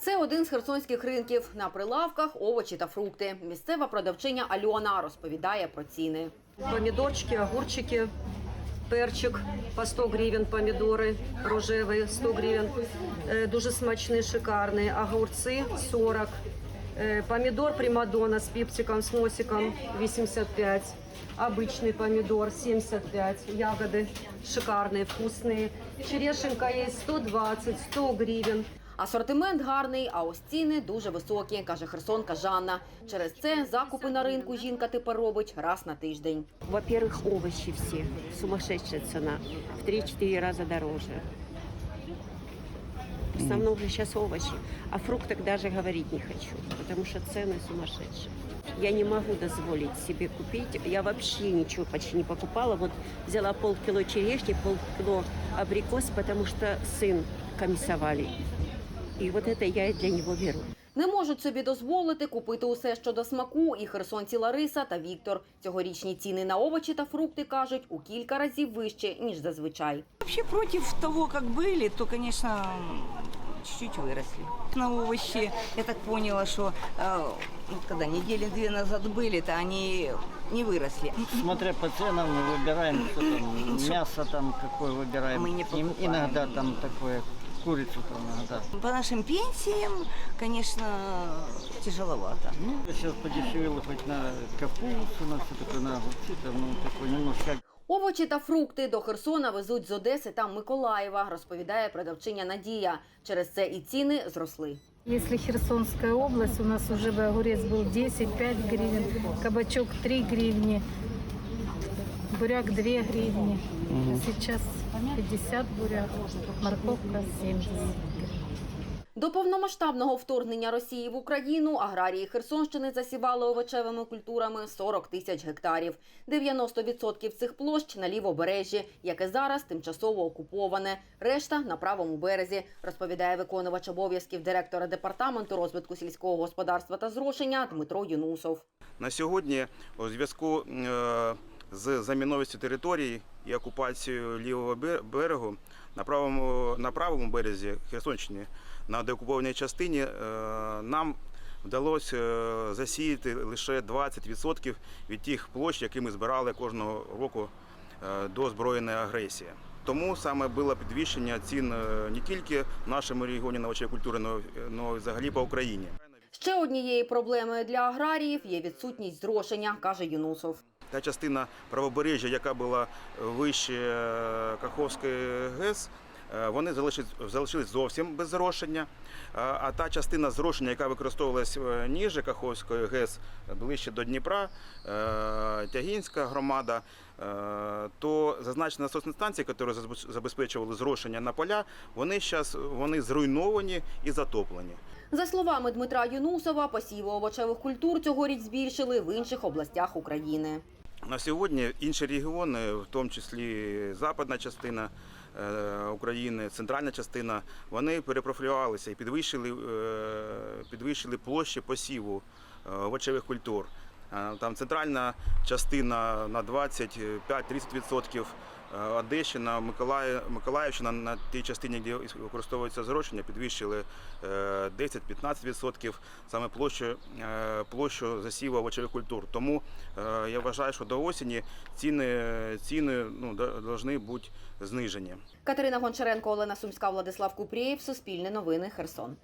Це один з херсонських ринків. На прилавках овочі та фрукти. Місцева продавчиня Альона розповідає про ціни. Помидорчики, огурчики, перчик по 100 гривень, помідори рожеві 100 гривень. Е, Дуже смачні, шикарні. Огурці 40. Е, Помідор примадонна з піпсиком, з носиком 85. Обычный помидор 75. Ягоды шикарные, вкусные. Черешенка есть 120, 100 гривен. Асортимент гарний, а ось ціни дуже високі, каже херсонка Жанна. Через це закупи на ринку жінка тепер робить раз на тиждень. Во-первых, овощи все. Сумасшедшая цена. В 3-4 раза дороже. В основном же сейчас овощи. О фруктах даже говорить не хочу, потому что цены сумасшедшие. Я не могу дозволить себе купить. Я вообще ничего почти не покупала. Вот взяла полкило черешни, полкило абрикос, потому что сын комиссовали. И вот это я для него беру. Не можуть собі дозволити купити усе, що до смаку, і херсонці Лариса та Віктор. Цьогорічні ціни на овочі та фрукти кажуть у кілька разів вище ніж зазвичай. Вообще против того, как были, то, конечно, чуть-чуть выросли. На овощи, я так поняла, что э, ну, когда недели две назад были, то они не выросли. Смотря по ценам, мы выбираем, что там, мясо там какое выбираем. Мы не Им- покупаем. Иногда там такое, курицу там иногда. По нашим пенсиям, конечно, тяжеловато. Ну, сейчас подешевело хоть на капусту, на все такое, на огурцы, там, ну, такое немножко Овочі та фрукти до Херсона везуть з Одеси та Миколаєва, розповідає продавчиня Надія. Через це і ціни зросли. Если Херсонская область, у нас уже бы огурец был 10-5 гривен, кабачок 3 гривни, буряк 2 гривни. А сейчас 50 буряк, морковка 70. До повномасштабного вторгнення Росії в Україну аграрії Херсонщини засівали овочевими культурами 40 тисяч гектарів. 90% цих площ на лівобережжі, яке зараз тимчасово окуповане. Решта на правому березі, розповідає виконувач обов'язків директора департаменту розвитку сільського господарства та зрошення Дмитро Юнусов. На сьогодні у зв'язку е, з заміновістю території і окупацією лівого берегу на правому, на правому березі Херсонщини на деокупованій частині е, нам вдалося е, засіяти лише 20% від тих площ, які ми збирали кожного року е, до збройної агресії. Тому саме було підвищення цін не тільки в нашому регіоні на овочеві культури, але й взагалі по Україні. Ще однією проблемою для аграріїв є відсутність зрошення, каже Юнусов. Та частина правобережжя, яка була вище е, Каховської ГЕС, е, вони залишились, зовсім без зрошення. А та частина зрошення, яка використовувалась е, ніже Каховської ГЕС, ближче до Дніпра, Тягінська громада, то зазначені насосні станції, які забез- забезпечували зрошення на поля, вони зараз вони зруйновані і затоплені. За словами Дмитра Юнусова, посіви овочевих культур цьогоріч збільшили в інших областях України. На сьогодні інші регіони, в тому числі западна частина е, України, центральна частина, вони перепрофілювалися і підвищили, е, підвищили площі посіву е, овочевих культур. Е, Там центральна частина на 25-30%, е, Одещина, Миколаївщина на тій частині, де використовується зрошення, підвищили е, 10-15% саме площу, е, площу засіву овочевих культур. Тому е, я вважаю, що до осені ціни, ціни ну, повинні бути знижені. Катерина Гончаренко, Олена Сумська, Владислав Купрієв, Суспільне новини, Херсон.